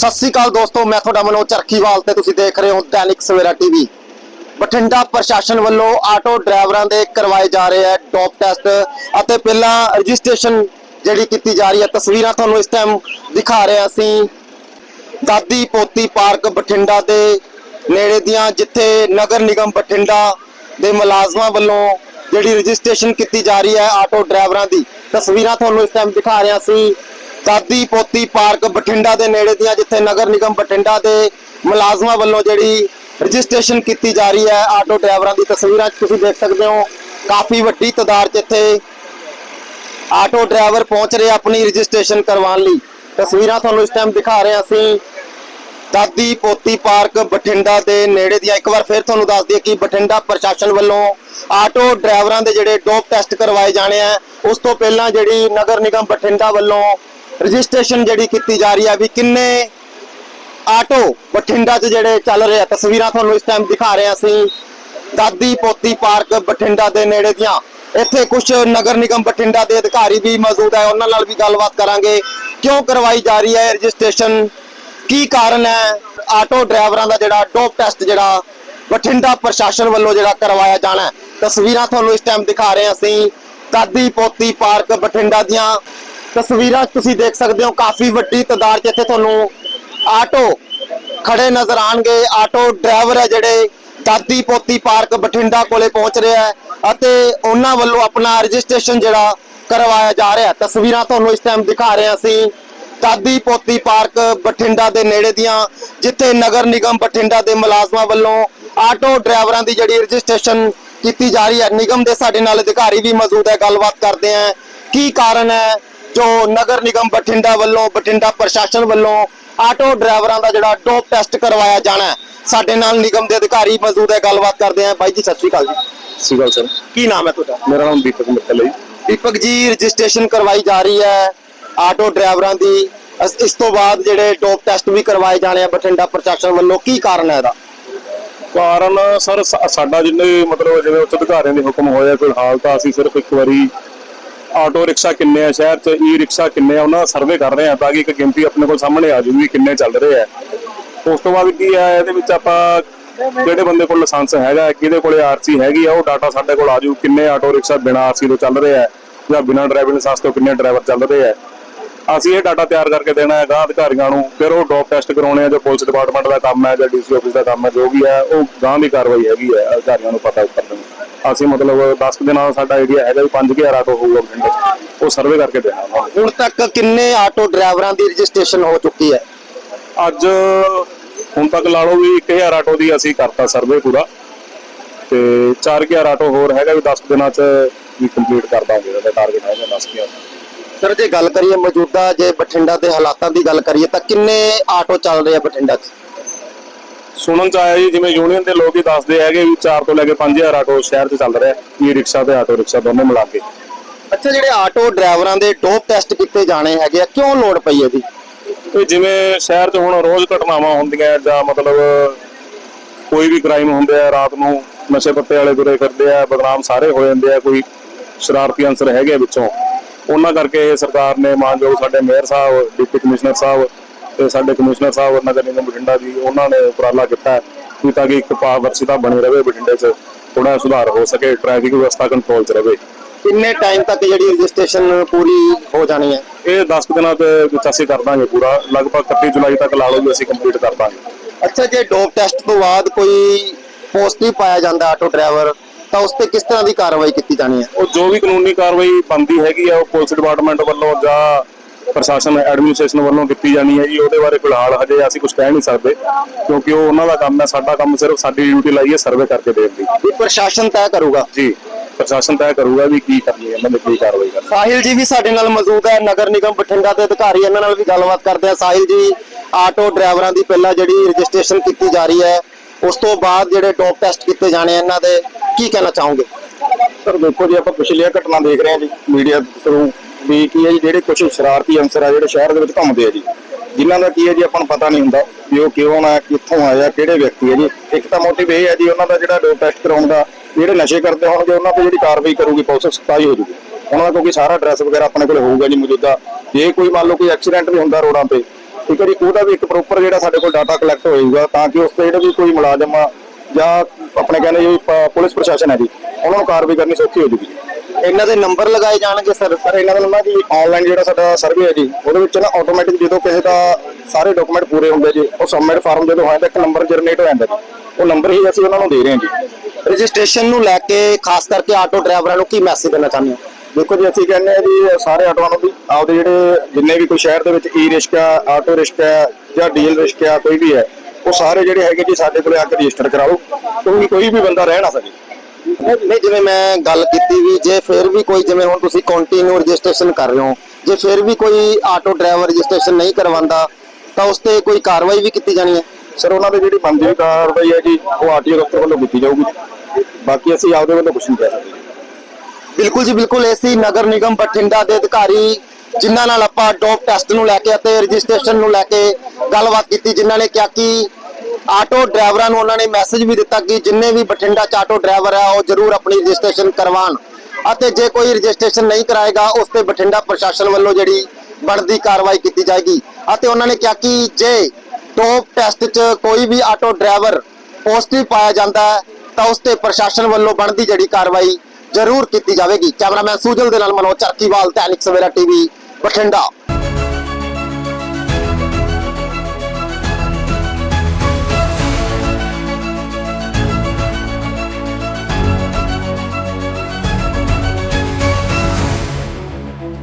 ਸਤਿ ਸ੍ਰੀ ਅਕਾਲ ਦੋਸਤੋ, ਮੈਂ ਤੁਹਾਡਾ ਮਨੋਜ ਚਰਖੀਵਾਲ ਤੇ ਤੁਸੀਂ ਦੇਖ ਰਹੇ ਹੋ ਦੈਨਿਕ ਸਵੇਰਾ ਟੀਵੀ। ਬਠਿੰਡਾ ਪ੍ਰਸ਼ਾਸਨ ਵੱਲੋਂ ਆਟੋ ਡਰਾਈਵਰਾਂ ਦੇ ਕਰਵਾਏ ਜਾ ਰਹੇ ਹੈ ਟੌਪ ਟੈਸਟ ਅਤੇ ਪਹਿਲਾਂ ਰਜਿਸਟ੍ਰੇਸ਼ਨ ਜਿਹੜੀ ਕੀਤੀ ਜਾ ਰਹੀ ਹੈ ਤਸਵੀਰਾਂ ਤੁਹਾਨੂੰ ਇਸ ਟਾਈਮ ਦਿਖਾ ਰਹੇ ਹਾਂ ਅਸੀਂ। ਦਾਦੀ ਪੋਤੀ ਪਾਰਕ ਬਠਿੰਡਾ ਦੇ ਨੇੜੇ ਦੀਆਂ, ਜਿੱਥੇ ਨਗਰ ਨਿਗਮ ਬਠਿੰਡਾ ਦੇ ਮੁਲਾਜ਼ਮਾਂ ਵੱਲੋਂ ਜਿਹੜੀ ਰਜਿਸਟ੍ਰੇਸ਼ਨ ਕੀਤੀ ਜਾ ਰਹੀ ਹੈ ਆਟੋ ਡਰਾਈਵਰਾਂ ਦੀ। ਤਸਵੀਰਾਂ ਤੁਹਾਨੂੰ ਇਸ ਟਾਈਮ ਦਿਖਾ ਰਹੇ ਹਾਂ ਅਸੀਂ। ਦਾਦੀ ਪੋਤੀ ਪਾਰਕ ਬਠਿੰਡਾ ਦੇ ਨੇੜੇ ਦੀਆਂ, ਜਿੱਥੇ ਨਗਰ ਨਿਗਮ ਬਠਿੰਡਾ ਦੇ ਮੁਲਾਜ਼ਮਾਂ ਵੱਲੋਂ ਜਿਹੜੀ ਰਜਿਸਟ੍ਰੇਸ਼ਨ ਕੀਤੀ ਜਾ ਰਹੀ ਹੈ ਆਟੋ ਡਰਾਈਵਰਾਂ ਦੀ ਤਸਵੀਰਾਂ ਤੁਸੀਂ ਦੇਖ ਸਕਦੇ ਹੋ, ਕਾਫੀ ਵੱਡੀ ਤਾਦਾਦ 'ਚ ਆਟੋ ਡਰਾਈਵਰ ਪਹੁੰਚ ਰਹੇ ਆਪਣੀ ਰਜਿਸਟ੍ਰੇਸ਼ਨ ਕਰਵਾਉਣ ਲਈ। ਤਸਵੀਰਾਂ ਤੁਹਾਨੂੰ ਇਸ ਟਾਈਮ ਦਿਖਾ ਰਹੇ ਹਾਂ ਅਸੀਂ। ਦਾਦੀ ਪੋਤੀ ਪਾਰਕ ਬਠਿੰਡਾ ਦੇ ਨੇੜੇ ਦੀਆਂ, ਇੱਕ ਵਾਰ ਫਿਰ ਤੁਹਾਨੂੰ ਦੱਸ ਦਈਏ ਕਿ ਬਠਿੰਡਾ ਪ੍ਰਸ਼ਾਸਨ ਵੱਲੋਂ ਆਟੋ ਡਰਾਈਵਰਾਂ ਦੇ ਜਿਹੜੇ ਡੋਪ ਟੈਸਟ ਕਰਵਾਏ ਜਾਣੇ ਆ, ਉਸ ਤੋਂ ਪਹਿਲਾਂ ਜਿਹੜੀ ਨਗਰ ਨਿਗਮ ਬਠਿੰਡਾ ਵੱਲੋਂ ਰਜਿਸਟ੍ਰੇਸ਼ਨ ਜਿਹੜੀ ਕੀਤੀ ਜਾ ਰਹੀ ਹੈ ਵੀ ਕਿੰਨੇ ਆਟੋ ਬਠਿੰਡਾ 'ਚ ਜਿਹੜੇ ਚੱਲ ਰਹੇ ਆ, ਤਸਵੀਰਾਂ ਤੁਹਾਨੂੰ ਇਸ ਟਾਈਮ ਦਿਖਾ ਰਹੇ ਹਾਂ ਅਸੀਂ। ਦਾਦੀ ਪੋਤੀ ਪਾਰਕ ਬਠਿੰਡਾ ਦੇ ਨੇੜੇ ਦੀਆਂ। ਇੱਥੇ ਕੁਝ ਨਗਰ ਨਿਗਮ ਬਠਿੰਡਾ ਦੇ ਅਧਿਕਾਰੀ ਵੀ ਮੌਜੂਦ ਹੈ ਉਹਨਾਂ ਨਾਲ ਵੀ ਗੱਲਬਾਤ ਕਰਾਂਗੇ। ਕਿਉਂ ਕਰਵਾਈ ਜਾ ਰਹੀ ਹੈ ਰਜਿਸਟ੍ਰੇਸ਼ਨ? ਕੀ ਕਾਰਨ ਹੈ? ਆਟੋ ਡਰਾਈਵਰਾਂ ਦਾ ਜਿਹੜਾ ਡੋਪ ਟੈਸਟ ਜਿਹੜਾ ਬਠਿੰਡਾ ਪ੍ਰਸ਼ਾਸਨ ਵੱਲੋਂ ਜਿਹੜਾ ਕਰਵਾਇਆ ਜਾਣਾ ਤਸਵੀਰਾਂ ਤੁਹਾਨੂੰ ਇਸ ਟਾਈਮ ਦਿਖਾ ਰਹੇ ਹਾਂ ਅਸੀਂ। ਦਾਦੀ ਪੋਤੀ ਪਾਰਕ ਬਠਿੰਡਾ ਦੀਆਂ। ਤਸਵੀਰਾਂ ਤੁਸੀਂ ਦੇਖ ਸਕਦੇ ਹੋ, ਕਾਫੀ ਵੱਡੀ ਤਾਦਾਦ 'ਚ ਇੱਥੇ ਤੁਹਾਨੂੰ ਆਟੋ ਖੜੇ ਨਜ਼ਰ ਆਣਗੇ ਆਟੋ ਡਰਾਈਵਰ ਹੈ ਜਿਹੜੇ ਦਾਦੀ ਪੋਤੀ ਪਾਰਕ ਬਠਿੰਡਾ ਕੋਲੇ ਪਹੁੰਚ ਰਿਹਾ ਹੈ ਅਤੇ ਉਹਨਾਂ ਵੱਲੋਂ ਆਪਣਾ ਰਜਿਸਟ੍ਰੇਸ਼ਨ ਜਿਹੜਾ ਕਰਵਾਇਆ ਜਾ ਰਿਹਾ ਤਸਵੀਰਾਂ ਤੁਹਾਨੂੰ ਇਸ ਟਾਈਮ ਦਿਖਾ ਰਹੇ ਹਾਂ ਅਸੀਂ। ਦਾਦੀ ਪੋਤੀ ਪਾਰਕ ਬਠਿੰਡਾ ਦੇ ਨੇੜੇ ਦੀਆਂ, ਜਿੱਥੇ ਨਗਰ ਨਿਗਮ ਬਠਿੰਡਾ ਦੇ ਮੁਲਾਜ਼ਮਾਂ ਵੱਲੋਂ ਆਟੋ ਡਰਾਈਵਰਾਂ ਦੀ ਜਿਹੜੀ ਰਜਿਸਟ੍ਰੇਸ਼ਨ ਕੀਤੀ ਜਾ ਰਹੀ ਹੈ। ਨਿਗਮ ਦੇ ਸਾਡੇ ਨਾਲ ਅਧਿਕਾਰੀ ਵੀ ਮੌਜੂਦ ਹੈ। ਗੱਲਬਾਤ ਕਰਦੇ ਹਾਂ। ਕੀ ਕਾਰਨ ਹੈ? ਜੋ ਨਗਰ ਨਿਗਮ ਬਠਿੰਡਾ ਵੱਲੋਂ ਬਠਿੰਡਾ ਪ੍ਰਸ਼ਾਸਨ ਵੱਲੋਂ ਆਟੋ ਡਰਾਈਵਰਾਂ ਦਾ ਜਿਹੜਾ ਟੋਪ ਟੈਸਟ ਕਰਵਾਇਆ ਜਾਣਾ ਸਾਡੇ ਨਾਲ ਨਿਗਮ ਦੇ ਅਧਿਕਾਰੀ ਮੌਜੂਦ ਹੈ ਗੱਲਬਾਤ ਕਰਦੇ ਹਾਂ। ਬਾਈ ਜੀ ਸਤਿ ਸ਼੍ਰੀ ਅਕਾਲ ਜੀ। ਸਿਗਲ ਸਰ ਕੀ ਨਾਮ ਹੈ ਤੁਹਾਡਾ? ਮੇਰਾ ਨਾਮ ਦੀਪਕ ਮਿੱਤਲ ਹੈ। ਦੀਪਕ ਜੀ ਰਜਿਸਟ੍ਰੇਸ਼ਨ ਕਰਵਾਈ ਜਾ ਰਹੀ ਹੈ ਆਟੋ ਡਰਾਈਵਰਾਂ ਦੀ। ਅਸ- ਇਸ ਤੋਂ ਬਾਅਦ ਜਿਹੜੇ ਟੋਪ ਟੈਸਟ ਵੀ ਕਰਵਾਏ ਜਾਣੇ ਆ ਬਠਿੰਡਾ ਪ੍ਰਸ਼ਾਸਨ ਵੱਲੋਂ ਕੀ ਕਾਰਨ ਹੈ ਇਹਦਾ? ਕਾਰਨ ਸਰ ਸਾ- ਸਾਡਾ ਜਿੰਨੇ ਵੀ ਮਤਲਬ ਜਿਵੇਂ ਉੱਚ ਅਧਿਕਾਰੀਆਂ ਦੇ ਹੁਕਮ ਹੋਇਆ ਕੋਈ ਹਾਲ ਤਾਂ ਅਸੀਂ ਸਿਰਫ ਇੱਕ ਵਾਰੀ ਆਟੋ ਰਿਕਸ਼ਾ ਕਿੰਨੇ ਆ, ਸ਼ਹਿਰ 'ਚ ਈ ਰਿਕਸ਼ਾ ਕਿੰਨੇ ਆ, ਉਹਨਾਂ ਦਾ ਸਰਵੇ ਕਰ ਰਹੇ ਆ ਤਾਂ ਕਿ ਇੱਕ ਗਿਣਤੀ ਆਪਣੇ ਕੋਲ ਸਾਹਮਣੇ ਆ ਜੂਗੀ ਕਿੰਨੇ ਚੱਲ ਰਹੇ ਆ। ਉਸ ਤੋਂ ਬਾਅਦ ਕੀ ਆ, ਇਹਦੇ ਵਿੱਚ ਆਪਾਂ ਜਿਹੜੇ ਬੰਦੇ ਕੋਲ ਲਾਇਸੈਂਸ ਹੈਗਾ, ਕਿਹਦੇ ਕੋਲੇ ਆਰਸੀ ਹੈਗੀ ਆ, ਉਹ ਡਾਟਾ ਸਾਡੇ ਕੋਲ ਆ ਜੂ, ਕਿੰਨੇ ਆਟੋ ਰਿਕਸ਼ਾ ਬਿਨਾਂ ਆਰਸੀ ਤੋਂ ਚੱਲ ਰਹੇ ਆ ਜਾਂ ਬਿਨਾਂ ਡਰਾਈਵਿੰਗ ਲਾਇਸੈਂਸ ਤੋਂ ਕਿੰਨੇ ਡਰਾਈਵਰ ਚੱਲ ਰਹੇ ਆ। ਅਸੀਂ ਇਹ ਡਾਟਾ ਤਿਆਰ ਕਰਕੇ ਦੇਣਾ ਹੈਗਾ ਅਧਿਕਾਰੀਆਂ ਨੂੰ ਫਿਰ ਉਹ ਡੋਪ ਟੈਸਟ ਕਰਾਉਣੇ ਆ ਜੋ ਪੁਲਿਸ ਡਿਪਾਰਟਮੈਂਟ ਦਾ ਕੰਮ ਹੈ ਜਾਂ ਡੀਸੀ ਆਫਿਸ ਦਾ ਕੰਮ ਹੈ ਜੋ ਵੀ ਹੈ ਉਹ ਗਾਂ ਦੀ ਕਾਰਵਾਈ ਹੈਗੀ ਹੈ ਅਧਿਕਾਰੀਆਂ ਨੂੰ ਪਤਾ ਕਰਨ ਦੀ ਅਸੀਂ ਮਤਲਬ 10 ਕੁ ਦਿਨਾਂ ਦਾ ਸਾਡਾ ਆਈਡੀਆ ਹੈਗਾ ਵੀ 5000 ਆਟੋ ਹੋਊਗਾ 'ਚ। ਉਹ ਸਰਵੇ ਕਰਕੇ ਦੇਣਾ। ਹੁਣ ਤੱਕ ਕਿੰਨੇ ਆਟੋ ਡਰਾਈਵਰਾਂ ਦੀ ਰਜਿਸਟ੍ਰੇਸ਼ਨ ਹੋ ਚੁੱਕੀ ਹੈ ਅੱਜ ਹੁਣ ਤੱਕ ਲਾ ਲਓ ਵੀ 1000 ਆਟੋ ਦੀ ਅਸੀਂ ਕਰਤਾ ਸਰਵੇ ਪੂਰਾ ਤੇ 4000 ਆਟੋ ਹੋਰ ਹੈਗਾ ਵੀ 10 ਦਿਨਾਂ 'ਚ ਵੀ ਕੰਪਲੀਟ ਕਰ ਦਾਂਗੇ ਉਹਦਾ ਟਾਰਗੇਟ ਹੈਗਾ 10000 ਸਰ ਜੇ ਗੱਲ ਕਰੀਏ ਮੌਜੂਦਾ ਜੇ ਬਠਿੰਡਾ ਦੇ ਹਾਲਾਤਾਂ ਦੀ ਗੱਲ ਕਰੀਏ ਤਾਂ ਕਿੰਨੇ ਆਟੋ ਚੱਲ ਰਹੇ ਆ ਬਠਿੰਡਾ 'ਚ? ਸੁਣਨ ਚ ਆਇਆ ਜੀ ਜਿਵੇਂ ਯੂਨੀਅਨ ਦੇ ਲੋਕ ਹੀ ਦੱਸਦੇ ਹੈਗੇ ਵੀ 4 ਤੋਂ ਲੈ ਕੇ 5000 ਆਟੋ ਸ਼ਹਿਰ 'ਚ ਚੱਲ ਰਿਹਾ ਈ ਰਿਕਸ਼ਾ ਤੇ ਆਟੋ ਰਿਕਸ਼ਾ ਦੋਨੇ ਮਿਲਾ ਕੇ। ਅੱਛਾ ਜਿਹੜੇ ਆਟੋ ਡਰਾਈਵਰਾਂ ਦੇ ਟੋਪ ਟੈਸਟ ਕੀਤੇ ਜਾਣੇ ਹੈਗੇ ਆ ਕਿਉਂ ਲੋੜ ਪਈ ਇਹਦੀ? ਤੇ ਜਿਵੇਂ ਸ਼ਹਿਰ 'ਚ ਹੁਣ ਰੋਜ਼ ਘਟਨਾਵਾਂ ਹੁੰਦੀਆਂ ਜਾਂ ਮਤਲਬ ਕੋਈ ਵੀ ਕ੍ਰਾਈਮ ਹੁੰਦੇ ਆ ਰਾਤ ਨੂੰ ਨਸ਼ੇ ਪੱਤੇ ਵਾਲੇ ਤੁਰੇ ਫਿਰਦੇ ਆ ਬਦਨਾਮ ਸਾਰੇ ਹੋ ਜਾਂਦੇ ਆ ਕੋਈ ਸ਼ਰਾਰਤੀ ਅੰਸਰ ਹੈਗੇ ਵਿੱਚੋਂ। ਉਹਨਾਂ ਕਰਕੇ ਸਰਕਾਰ ਨੇ ਮਾਨਯੋਗ ਸਾਡੇ ਮੇਅਰ ਸਾਹਿਬ ਡਿਪਟੀ ਕਮਿਸ਼ਨਰ ਸਾਹਿਬ ਤੇ ਸਾਡੇ ਕਮਿਸ਼ਨਰ ਸਾਹਿਬ ਨਗਰ ਨਿਗਮ ਬਠਿੰਡਾ ਜੀ ਉਹਨਾਂ ਨੇ ਉਪਰਾਲਾ ਕੀਤਾ ਵੀ ਤਾਂ ਕਿ ਇੱਕ ਪਾਰਦਰਸ਼ਤਾ ਬਣੀ ਰਵੇ ਬਠਿੰਡੇ 'ਚ ਥੋੜਾ ਸੁਧਾਰ ਹੋ ਸਕੇ ਟ੍ਰੈਫਿਕ ਵਿਵਸਥਾ ਕੰਟਰੋਲ 'ਚ ਰਵੇ। ਕਿੰਨੇ ਟਾਈਮ ਤੱਕ ਜਿਹੜੀ ਰਜਿਸਟ੍ਰੇਸ਼ਨ ਪੂਰੀ ਹੋ ਜਾਣੀ ਹੈ? ਇਹ 10 ਕੁ ਦਿਨਾਂ ਦੇ ਵਿੱਚ ਅਸੀਂ ਕਰ ਦਾਂਗੇ ਪੂਰਾ ਲਗਭਗ 31 ਜੁਲਾਈ ਤੱਕ ਲਾ ਲਓ ਅਸੀਂ ਕੰਪਲੀਟ ਕਰ ਦਾਂਗੇ। ਅੱਛਾ ਜੇ ਡੋਪ ਟੈਸਟ ਤੋਂ ਬਾਅਦ ਕੋਈ ਪੋਜ਼ਿਟਿਵ ਪਾਇਆ ਜਾਂਦਾ ਆਟੋ ਡਰਾਈਵਰ ਤਾਂ ਉਸ ਤੇ ਕਿਸ ਤਰ੍ਹਾਂ ਦੀ ਕਾਰਵਾਈ ਕੀਤੀ ਜਾਣੀ ਹੈ? ਉਹ ਜੋ ਵੀ ਕਾਨੂੰਨੀ ਕਾਰਵਾਈ ਬੰਦੀ ਹੈਗੀ ਆ ਉਹ ਪੁਲਿਸ ਡਿਪਾਰਟਮੈਂਟ ਵੱਲੋਂ ਜਾਂ ਪ੍ਰਸ਼ਾਸਨ ਐਡਮਿਨਿਸਟ੍ਰੇਸ਼ਨ ਵੱਲੋਂ ਕੀਤੀ ਜਾਣੀ ਹੈ ਜੀ। ਉਹਦੇ ਬਾਰੇ ਫਿਲਹਾਲ ਹਜੇ ਅਸੀਂ ਕੁਝ ਕਹਿ ਨਹੀਂ ਸਕਦੇ ਕਿਉਂਕਿ ਉਹ ਉਹਨਾਂ ਦਾ ਕੰਮ ਹੈ। ਸਾਡਾ ਕੰਮ ਸਿਰਫ ਸਾਡੀ ਡਿਊਟੀ ਲਾਈ ਹੈ ਸਰਵੇ ਕਰਕੇ ਦੇਣ ਦੀ। ਵੀ ਪ੍ਰਸ਼ਾਸਨ ਤੈਅ ਕਰੂਗਾ? ਜੀ ਪ੍ਰਸ਼ਾਸਨ ਤੈਅ ਕਰੂਗਾ ਵੀ ਕੀ ਕਰਨੀ ਹੈ ਇਹਨਾਂ ਨੇ ਕੀ ਕਾਰਵਾਈ ਕਰਨੀ ਸਾਹਿਲ ਜੀ ਵੀ ਸਾਡੇ ਨਾਲ ਮੌਜੂਦ ਹੈ ਨਗਰ ਨਿਗਮ ਬਠਿੰਡਾ ਦੇ ਅਧਿਕਾਰੀ ਇਹਨਾਂ ਨਾਲ ਵੀ ਗੱਲਬਾਤ ਕਰਦੇ ਆ। ਸਾਹਿਲ ਜੀ ਆਟੋ ਡਰਾਈਵਰਾਂ ਦੀ ਪਹਿਲਾਂ ਜਿਹੜੀ ਰਜਿਸਟ੍ਰੇਸ਼ਨ ਕੀਤੀ ਜਾ ਰਹੀ ਹੈ ਉਸ ਤੋਂ ਬਾਅਦ ਜਿਹੜੇ ਟੋਪ ਟੈਸਟ ਕੀਤੇ ਜਾਣੇ ਇਹਨਾਂ ਦੇ ਕੀ ਕਹਿਣਾ ਚਾਹੋਗੇ? ਸਰ, ਦੇਖੋ ਜੀ, ਆਪਾਂ ਪਿਛਲੀਆਂ ਘਟਨਾ ਦੇਖ ਰਹੇ ਹਾਂ ਜੀ ਮੀਡੀਆ ਥਰੂ ਵੀ ਕੀ ਹੈ ਜੀ, ਜਿਹੜੇ ਕੁਝ ਸ਼ਰਾਰਤੀ ਅੰਸਰ ਆ, ਜਿਹੜੇ ਸ਼ਹਿਰ ਦੇ ਵਿੱਚ ਘੁੰਮਦੇ ਆ ਜੀ। ਜਿਨ੍ਹਾਂ ਦਾ ਕੀ ਹੈ ਜੀ, ਆਪਾਂ ਨੂੰ ਪਤਾ ਨਹੀਂ ਹੁੰਦਾ ਵੀ ਉਹ ਕਿਉਂ ਆ ਕਿੱਥੋਂ ਆਇਆ, ਕਿਹੜੇ ਵਿਅਕਤੀ ਹੈ ਜੀ। ਇੱਕ ਤਾਂ ਮੋਟਿਵ ਇਹ ਹੈ ਜੀ, ਉਹਨਾਂ ਦਾ ਜਿਹੜਾ ਡੋਪ ਟੈਸਟ ਕਰਾਉਣ ਦਾ, ਜਿਹੜੇ ਨਸ਼ੇ ਕਰਦੇ ਹੋਣਗੇ, ਉਹਨਾਂ ਤੇ ਜਿਹੜੀ ਕਾਰਵਾਈ ਕਰੂਗੀ, ਪੁਲਿਸ ਸਖਤਾਈ ਹੋ ਜੂਗੀ। ਉਹਨਾਂ ਦਾ ਕਿਉਂਕਿ ਸਾਰਾ ਐਡਰੈਸ ਵਗੈਰਾ ਆਪਣੇ ਕੋਲ ਹੋਊਗਾ ਜੀ, ਮੌਜੂਦਾ। ਜੇ ਕੋਈ ਮੰਨ ਲਓ ਕੋਈ ਐਕਸੀਡੈਂਟ ਵੀ ਹੁੰਦਾ ਰੋਡਾਂ ਤੇ, ਠੀਕ ਹੈ ਜੀ, ਉਹਦਾ ਵੀ ਇੱਕ ਪ੍ਰੋਪਰ ਜਿਹੜਾ ਸਾਡੇ ਕੋਲ ਡਾਟਾ ਕਲੈਕਟ ਹੋਏਗਾ, ਤਾਂ ਕਿ ਉਸ ਤੇ ਜਿਹੜੇ ਵੀ ਕੋਈ ਮੁਲਾਜ਼ਮ ਆ ਜਾਂ ਆਪਣੇ ਕਹਿੰਦੇ ਜੀ ਪੁਲਿਸ ਪ੍ਰਸ਼ਾਸਨ ਹੈ ਜੀ ਉਹਨਾਂ ਨੂੰ ਕਾਰਵਾਈ ਕਰਨੀ ਸੌਖੀ ਹੋ ਜੂਗੀ। ਇਹਨਾਂ ਦੇ ਨੰਬਰ ਲਗਾਏ ਜਾਣਗੇ ਸਰ? ਸਰ ਇਹਨਾਂ ਦਾ ਨਾ ਜੀ ਆਨਲਾਈਨ ਜਿਹੜਾ ਸਾਡਾ ਸਰਵੇ ਹੈ ਜੀ ਉਹਦੇ ਵਿੱਚ ਨਾ ਆਟੋਮੈਟਿਕ ਜਦੋਂ ਕਿਸੇ ਦਾ ਸਾਰੇ ਡਾਕੂਮੈਂਟ ਪੂਰੇ ਹੁੰਦੇ ਜੀ ਉਹ ਸਬਮਿਟ ਫਾਰਮ ਜਦੋਂ ਹੋ ਜਾਂਦਾ ਇੱਕ ਨੰਬਰ ਜਨਰੇਟ ਹੋ ਜਾਂਦਾ ਜੀ। ਉਹ ਨੰਬਰ ਹੀ ਅਸੀਂ ਉਹਨਾਂ ਨੂੰ ਦੇ ਰਹੇ ਹਾਂ ਜੀ। ਰਜਿਸਟ੍ਰੇਸ਼ਨ ਨੂੰ ਲੈ ਕੇ ਖਾਸ ਕਰਕੇ ਆਟੋ ਡਰਾਈਵਰਾਂ ਨੂੰ ਕੀ ਮੈਸੇਜ ਦੇਣਾ ਚਾਹੁੰਦੇ ਹੋ? ਦੇਖੋ ਜੀ ਅਸੀਂ ਕਹਿੰਦੇ ਆ ਜੀ ਸਾਰੇ ਆਟੋਆਂ ਨੂੰ ਵੀ ਆਪਦੇ ਜਿਹੜੇ ਜਿੰਨੇ ਵੀ ਕੋਈ ਸ਼ਹਿਰ ਦੇ ਵਿੱਚ ਈ ਰਿਕਸ਼ਾ ਆਟੋ ਰਿਕਸ਼ਾ ਜਾਂ ਡੀਜ਼ਲ ਰਿਕਸ਼ਾ ਕੋਈ ਵੀ ਹੈ ਉਹ ਸਾਰੇ ਜਿਹੜੇ ਹੈਗੇ ਜੀ ਸਾਡੇ ਕੋਲੇ ਆ ਕੇ ਰਜਿਸਟਰ ਕਰਾ ਲਓ ਕਿਉਂਕਿ ਕੋਈ ਵੀ ਬੰਦਾ ਰਹਿ ਨਾ ਸਕੇ। ਨਹੀਂ ਜਿਵੇਂ ਮੈਂ ਗੱਲ ਕੀਤੀ ਵੀ ਜੇ ਫਿਰ ਵੀ ਕੋਈ ਜਿਵੇਂ ਹੁਣ ਤੁਸੀਂ ਕੰਟੀਨਿਊ ਰਜਿਸਟ੍ਰੇਸ਼ਨ ਕਰ ਰਹੇ ਹੋ ਜੇ ਫਿਰ ਵੀ ਕੋਈ ਆਟੋ ਡਰਾਈਵਰ ਰਜਿਸਟ੍ਰੇਸ਼ਨ ਨਹੀਂ ਕਰਵਾਉਂਦਾ ਤਾਂ ਉਸ ਤੇ ਕੋਈ ਕਾਰਵਾਈ ਵੀ ਕੀਤੀ ਜਾਣੀ ਹੈ? ਸਰ ਉਹਨਾਂ ਦੇ ਜਿਹੜੀ ਬੰਦੀ ਕਾਰਵਾਈ ਹੈ ਜੀ ਉਹ ਆਰਟੀਓ ਦਫ਼ਤਰ ਵੱਲੋਂ ਕੀਤੀ ਜਾਊਗੀ। ਬਾਕੀ ਅਸੀਂ ਆਪਦੇ ਵੱਲੋਂ ਕੁਝ ਨਹੀਂ ਕਹਿ ਸਕਦੇ। ਬਿਲਕੁਲ ਜੀ ਬਿਲਕੁਲ ਏਸੀ ਨਗਰ ਨਿਗਮ ਬਠਿੰਡਾ ਦੇ ਅਧਿਕਾਰੀ ਜਿਨ੍ਹਾਂ ਨਾਲ ਆਪਾਂ ਡੋਪ ਟੈਸਟ ਨੂੰ ਲੈ ਕੇ ਅਤੇ ਰਜਿਸਟ੍ਰੇਸ਼ਨ ਨੂੰ ਲੈ ਕੇ ਗੱਲਬਾਤ ਕੀਤੀ, ਜਿਨ੍ਹਾਂ ਨੇ ਕਿਹਾ ਕਿ ਆਟੋ ਡਰਾਈਵਰਾਂ ਨੂੰ ਉਹਨਾਂ ਨੇ ਮੈਸੇਜ ਵੀ ਦਿੱਤਾ ਕਿ ਜਿੰਨੇ ਵੀ ਬਠਿੰਡਾ ਚ ਆਟੋ ਡਰਾਈਵਰ ਆ, ਉਹ ਜ਼ਰੂਰ ਆਪਣੀ ਰਜਿਸਟ੍ਰੇਸ਼ਨ ਕਰਵਾਉਣ ਅਤੇ ਜੇ ਕੋਈ ਰਜਿਸਟ੍ਰੇਸ਼ਨ ਨਹੀਂ ਕਰਾਏਗਾ, ਉਸ ਤੇ ਬਠਿੰਡਾ ਪ੍ਰਸ਼ਾਸਨ ਵੱਲੋਂ ਜਿਹੜੀ ਬਣਦੀ ਕਾਰਵਾਈ ਕੀਤੀ ਜਾਏਗੀ। ਅਤੇ ਉਹਨਾਂ ਨੇ ਕਿਹਾ ਕਿ ਜੇ ਟੋਪ ਟੈਸਟ 'ਚ ਕੋਈ ਵੀ ਆਟੋ ਡਰਾਈਵਰ ਪੋਜ਼ਿਟਿਵ ਪਾਇਆ ਜਾਂਦਾ ਹੈ, ਤਾਂ ਉਸ ਤੇ ਪ੍ਰਸ਼ਾਸਨ ਵੱਲੋਂ ਬਣਦੀ ਜਿਹੜੀ ਕਾਰਵਾਈ ਜ਼ਰੂਰ ਕੀਤੀ ਜਾਵੇਗੀ। ਕੈਮਰਾਮੈਨ ਸੂਜਲ ਦੇ ਨਾਲ ਮਨੋਜ ਚਰਕੀਵਾਲ ਦੈਨਿਕ ਸਵੇਰਾ ਟੀਵੀ, ਬਠਿੰਡਾ।